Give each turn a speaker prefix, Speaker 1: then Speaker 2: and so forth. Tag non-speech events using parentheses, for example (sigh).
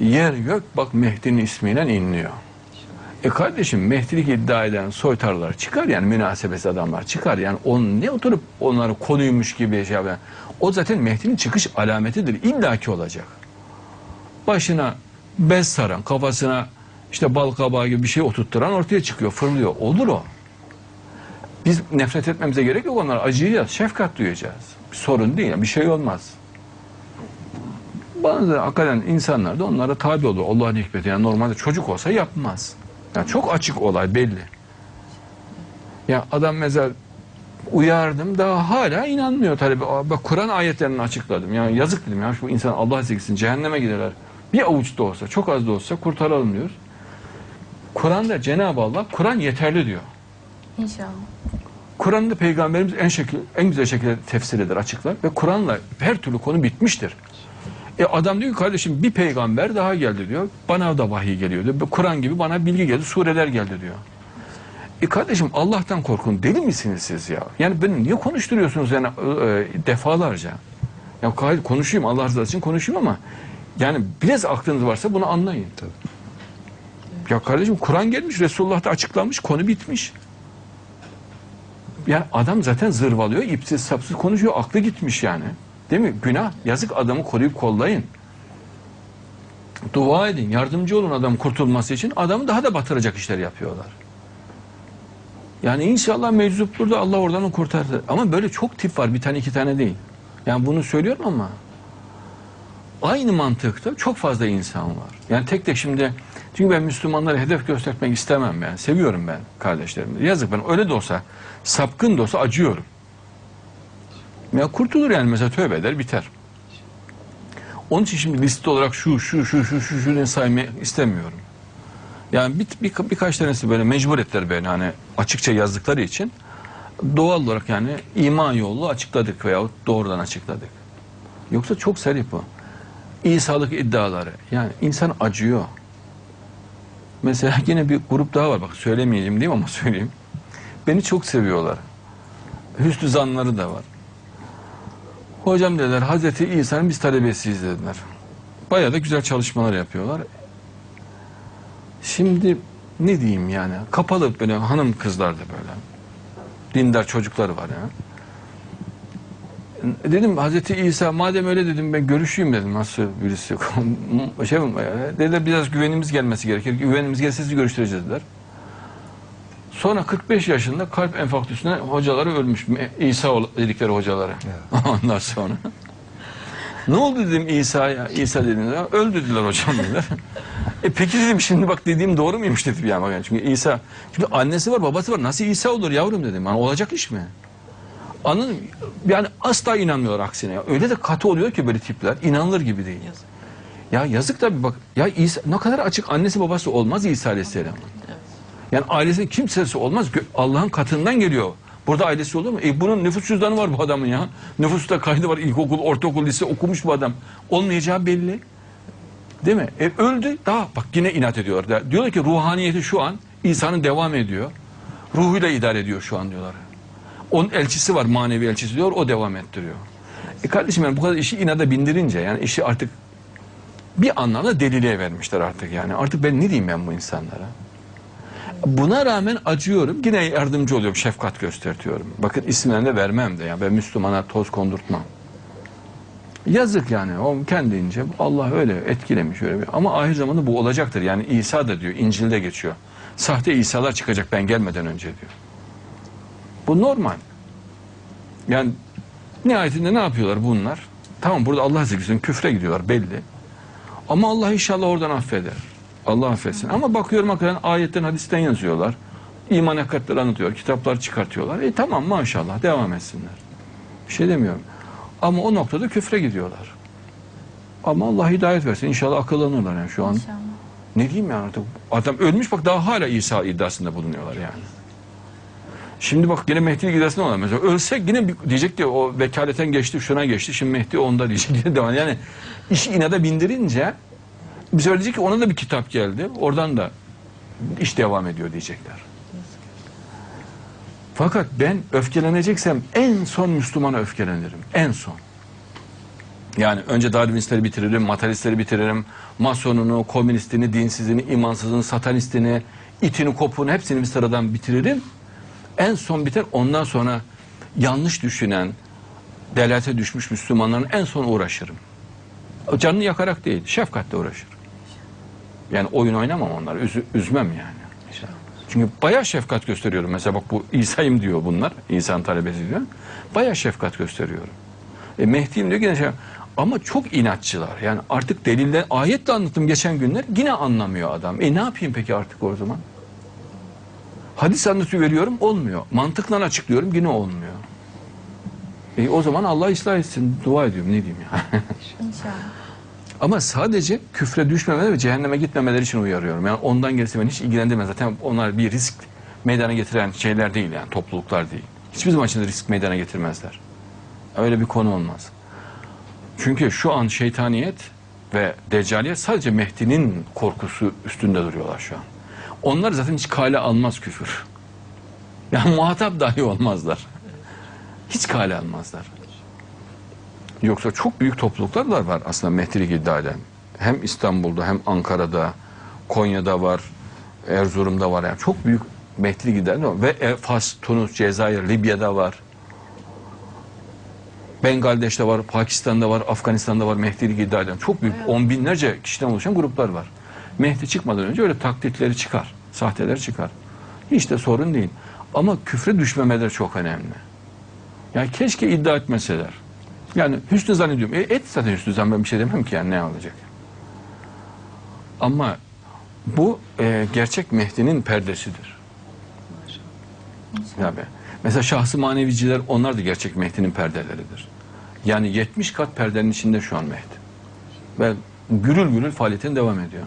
Speaker 1: Yer gök bak Mehdi'nin ismiyle inliyor. E kardeşim Mehdilik iddia eden soytarlar çıkar yani münasebesi adamlar çıkar yani on ne oturup onları konuymuş gibi şey yapar. O zaten Mehdi'nin çıkış alametidir. illaki olacak. Başına bez saran, kafasına işte bal kabağı gibi bir şey oturtturan ortaya çıkıyor, fırlıyor. Olur o. Biz nefret etmemize gerek yok onlara. Acıyacağız, şefkat duyacağız. Bir sorun değil, bir şey olmaz. Bazı hakikaten insanlar da onlara tabi oluyor. Allah'ın hikmeti. Yani normalde çocuk olsa yapmaz. Yani çok açık olay belli. Ya adam mesela uyardım daha hala inanmıyor tabii. Bak Kur'an ayetlerini açıkladım. Yani yazık dedim ya şu insan Allah sevgisi cehenneme giderler. Bir avuç da olsa, çok az da olsa kurtaralım diyoruz. Kur'an'da Cenab-ı Allah Kur'an yeterli diyor.
Speaker 2: İnşallah.
Speaker 1: Kur'an'da peygamberimiz en şekil, en güzel şekilde tefsir eder, açıklar ve Kur'an'la her türlü konu bitmiştir. E adam diyor ki kardeşim bir peygamber daha geldi diyor. Bana da vahiy geliyor diyor. Kur'an gibi bana bilgi geldi, sureler geldi diyor. E kardeşim Allah'tan korkun. Deli misiniz siz ya? Yani beni niye konuşturuyorsunuz yani e, defalarca? Ya konuşayım Allah rızası için konuşayım ama yani biraz aklınız varsa bunu anlayın. Ya kardeşim Kur'an gelmiş, Resulullah da açıklamış, konu bitmiş. Yani adam zaten zırvalıyor, ipsiz sapsız konuşuyor, aklı gitmiş yani. Değil mi? Günah, yazık adamı koruyup kollayın. Dua edin, yardımcı olun adam kurtulması için. Adamı daha da batıracak işler yapıyorlar. Yani inşallah meczup burada Allah oradan onu kurtarır. Ama böyle çok tip var, bir tane iki tane değil. Yani bunu söylüyorum ama aynı mantıkta çok fazla insan var. Yani tek tek şimdi çünkü ben Müslümanlara hedef göstermek istemem yani. Seviyorum ben kardeşlerimi. Yazık ben öyle de olsa sapkın da olsa acıyorum. Ya kurtulur yani mesela tövbe eder biter. Onun için şimdi liste olarak şu şu şu şu şu şu saymayı istemiyorum. Yani bir, bir, birkaç tanesi böyle mecbur ettiler beni hani açıkça yazdıkları için doğal olarak yani iman yolu açıkladık veyahut doğrudan açıkladık. Yoksa çok serif bu. İsa'lık iddiaları. Yani insan acıyor. Mesela (laughs) yine bir grup daha var. Bak söylemeyeyim diyeyim ama (laughs) söyleyeyim. Beni çok seviyorlar. Hüsnü zanları da var. Hocam dediler Hazreti İsa'nın biz talebesiyiz dediler. Bayağı da güzel çalışmalar yapıyorlar. Şimdi ne diyeyim yani kapalı böyle hanım kızlar da böyle. Dindar çocukları var ya. Dedim Hazreti İsa madem öyle dedim ben görüşeyim dedim nasıl birisi (laughs) şey mi dediler biraz güvenimiz gelmesi gerekir güvenimiz gelse sizi görüştüreceğiz dediler. Sonra 45 yaşında kalp enfarktüsüne hocaları ölmüş İsa dedikleri hocaları. (laughs) Ondan sonra ne oldu dedim İsa'ya İsa dediğinde öldü dediler hocam dediler. e peki dedim şimdi bak dediğim doğru muymuş dedim yani. Yani Çünkü İsa çünkü annesi var babası var nasıl İsa olur yavrum dedim. Yani olacak iş mi? Anladın mı? Yani asla inanmıyorlar aksine. Öyle de katı oluyor ki böyle tipler. inanılır gibi değil. Ya yazık tabii bak. Ya İsa, ne kadar açık annesi babası olmaz İsa Aleyhisselam. Yani ailesinin kimsesi olmaz. Allah'ın katından geliyor. Burada ailesi olur mu? E bunun nüfus cüzdanı var bu adamın ya. Nüfusta kaydı var. İlkokul, ortaokul, lise okumuş bu adam. Olmayacağı belli. Değil mi? E öldü. Daha bak yine inat ediyorlar. Da- Diyorlar ki ruhaniyeti şu an İsa'nın devam ediyor. Ruhuyla idare ediyor şu an diyorlar. Onun elçisi var manevi elçisi diyor o devam ettiriyor. E kardeşim yani bu kadar işi inada bindirince yani işi artık bir anlamda deliliğe vermişler artık yani. Artık ben ne diyeyim ben bu insanlara? Buna rağmen acıyorum. Yine yardımcı oluyorum. Şefkat göstertiyorum. Bakın isimlerini vermem de. Yani ben Müslümana toz kondurtmam. Yazık yani. O kendince Allah öyle etkilemiş öyle bir. Ama ahir zamanda bu olacaktır. Yani İsa da diyor. İncil'de geçiyor. Sahte İsa'lar çıkacak ben gelmeden önce diyor. Bu normal. Yani nihayetinde ne yapıyorlar bunlar? Tamam burada Allah zikrisin küfre gidiyorlar belli. Ama Allah inşallah oradan affeder. Allah affetsin. Ama bakıyorum hakikaten ayetten hadisten yazıyorlar. İman hakikatleri anlatıyor. Kitaplar çıkartıyorlar. E tamam maşallah devam etsinler. Bir şey demiyorum. Ama o noktada küfre gidiyorlar. Ama Allah hidayet versin. İnşallah akıllanırlar yani şu an.
Speaker 2: İnşallah.
Speaker 1: Ne diyeyim yani artık? Adam ölmüş bak daha hala İsa iddiasında bulunuyorlar yani. Şimdi bak yine Mehdi'nin iddiasında olan mesela ölsek yine diyecek ki o vekaleten geçti şuna geçti şimdi Mehdi onda (laughs) diyecek. Yani işi inada bindirince bir sefer diyecek ki ona da bir kitap geldi oradan da iş devam ediyor diyecekler. Fakat ben öfkeleneceksem en son Müslümana öfkelenirim. En son. Yani önce Darwinistleri bitiririm, materyalistleri bitiririm. Masonunu, komünistini, dinsizini, imansızını, satanistini, itini, kopunu hepsini bir sıradan bitiririm. En son biter ondan sonra yanlış düşünen, delate düşmüş Müslümanların en son uğraşırım. Canını yakarak değil, şefkatle uğraşırım. Yani oyun oynamam onları, üzü- üzmem yani. Çünkü bayağı şefkat gösteriyorum. Mesela bak bu İsa'yım diyor bunlar. İsa'nın talebesi diyor. Bayağı şefkat gösteriyorum. E, Mehdi'yim diyor yine şey. Ama çok inatçılar. Yani artık delille ayetle anlattım geçen günler. Yine anlamıyor adam. E ne yapayım peki artık o zaman? Hadis anlatıyor veriyorum olmuyor. Mantıkla açıklıyorum yine olmuyor. E, o zaman Allah ıslah etsin. Dua ediyorum ne diyeyim ya. (laughs)
Speaker 2: İnşallah.
Speaker 1: Ama sadece küfre düşmemeleri ve cehenneme gitmemeleri için uyarıyorum. Yani ondan gerisi beni hiç ilgilendirmez. Zaten onlar bir risk meydana getiren şeyler değil yani topluluklar değil. Hiçbir zaman için risk meydana getirmezler. Öyle bir konu olmaz. Çünkü şu an şeytaniyet ve deccaliyet sadece Mehdi'nin korkusu üstünde duruyorlar şu an. Onlar zaten hiç kale almaz küfür. (laughs) Yani muhatap dahi olmazlar. Hiç kale almazlar. Yoksa çok büyük topluluklar da var aslında Mehdi'lik iddia eden. Hem İstanbul'da hem Ankara'da, Konya'da var, Erzurum'da var. Yani çok büyük Mehdi'lik iddia eden var. Ve e, Fas, Tunus, Cezayir, Libya'da var. Bengaldeş'te var, Pakistan'da var, Afganistan'da var Mehdi'lik iddia eden. Çok büyük, on binlerce kişiden oluşan gruplar var. Mehdi çıkmadan önce öyle taklitleri çıkar, sahteleri çıkar. Hiç de sorun değil. Ama küfre düşmemeleri çok önemli. Yani keşke iddia etmeseler. Yani hüsnü zannediyorum. E, et zaten hüsnü zan ben bir şey demem ki yani ne olacak. Ama bu e, gerçek Mehdi'nin perdesidir. Yani mesela şahsı maneviciler onlar da gerçek Mehdi'nin perdeleridir. Yani 70 kat perdenin içinde şu an Mehdi. Ve gürül gürül faaliyetine devam ediyor.